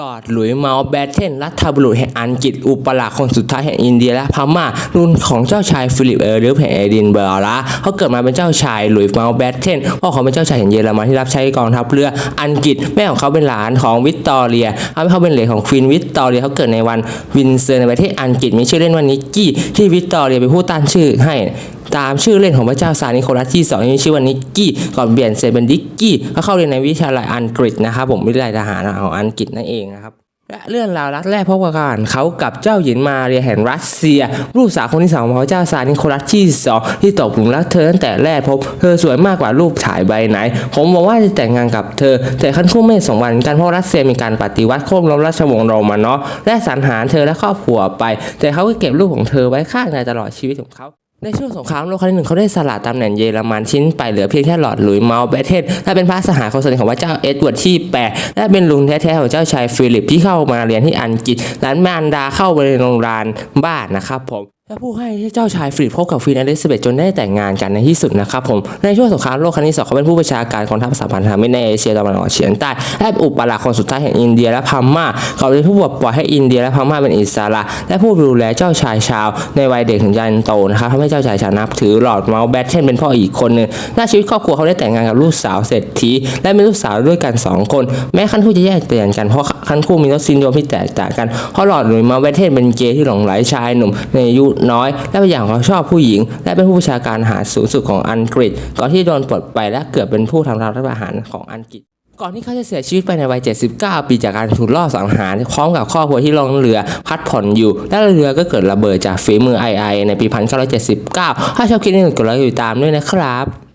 ลอดหลุยเมาแบตเทนรัฐบุรุษแห่งอังกฤษอุปราชคนสุดท้ายแห่งอินเดียและพม่ารุ่นของเจ้าชายฟิลิปเออร์ลิฟแห่งเอดินเบอร์ละเขาเกิดมาเป็นเจ้าชายหลุยเมาแบตเทนพ่อเขาเป็นเจ้าชายแห่งเยอรมันที่รับใช้กองทัพเรืออังกฤษแม่ของเขาเป็นหลานของวิกตอเรียทำให้เขาเป็นเหลนของควีนวิกตอเรียเขาเกิดในวันวินเซอร์ในประเทศอังกฤษมีชื่อเล่นว่านิกกี้ที่วิกตอเรียเป็นผู้ตั้งชื่อให้ ตามชื่อเล่นของพระเจ้าซานิโคลัสที่สองที่ชื่อว่านิกกี้ก่อนเปลี่ยนเซเป็นดิกกี้ก็เข้าเรียนในวิทยาลัยอังกฤษนะครับผมวิทยาลัยทหารของอังกฤษนั่นเองนะครับและเรื่องราวรักแรกพบกันเขากับเจ้าหญิงมาเรียแห่งรัสเซีย ลูกสาวคนที่สองของพระเจ้าซานิโคลัสที่สองที่ตกหลุมรักเธอตั้งแต่แรกพบ เธอสวยมากกว่ารูปถ่ายใบไหน ผมบอกว่าจะแต่งงานกับเธอ แต่ขั้นคู่ไม่สมหวังกันเพราะรัสเซียมีการปฏิวัติโค่นล้มราชวงศ์โรมันเนาะและสังหารเธอและครอบครัวไป แต่เขาก็เก็บรูปของเธอไว้ข้างในตลอดชีวิตของเขา ในช่วงสงครามโลกครั้งที่หนึ่งเขาได้สละตำแหน่งเยอรมันชิ้นไปเหลือเพียงแค่หลอดหลุยเมาส์แบตเทนและเป็นพระสหายคนสนิทของพระเจ้าเอ็ดเวิร์ดที่ 8 และเป็นลุงแท้ๆของเจ้าชายฟิลิปที่เข้ามาเรียนที่อังกฤษหลานแม่อันดาเข้าไปในโรงเรียนบ้านนะครับผม และผู้ให้ที่เจ้าชายฟิลิปพบกับควีนอลิซาเบธจนได้แต่งงานกันในที่สุดนะครับผมในช่วงสงครามโลกครั้งที่สองเขาเป็นผู้บัญชาการกองทัพสหพันธมิตรในเอเชียตะวันออกเฉียงใต้และอุปราชคนสุดท้ายแห่งอินเดียและพม่าเขาเป็นผู้ปลดปล่อยให้อินเดียและพม่าเป็นอิสระ และผู้ดูแลเจ้าชายชาว ในวัยเด็กถึงยันโตนะครับทำให้เจ้าชายชาวนับถือหลอดเมาส์แบทเทนเป็นพ่ออีกคนหนึ่งหน้าชีวิตครอบครัวเขาได้แต่งงานกับลูกสาวเศรษฐีและมีลูกสาวด้วยกันสองคน แม้คันคู่จะแยกเตือนกันเพราะคันคู่มีรสซินโดมที่แตกต่างกันเพราะหลอดหลุยส์เมาส์แบทเทนเป็นเกย์ที่หลงไหลชายหนุ่มในยุน้อย และเป็นอย่างเขาชอบผู้หญิง และเป็นผู้บัญชาการทหารสูงสุดของอังกฤษ ก่อนที่โดนปลดไปและเกือบเป็นผู้ทำรัฐประหารของอังกฤษก่อนที่เขาจะเสียชีวิตไปในวัย 79 ปีจากการถูกล่อสังหารพร้อมกับครอบครัวที่ลงเรือ พัดผ่อนอยู่ และเรือก็เกิดระเบิดจากฝีมือไอไอในปี 1979 ถ้าชอบคลิปนี้กดไลค์ติดตามด้วยนะครับ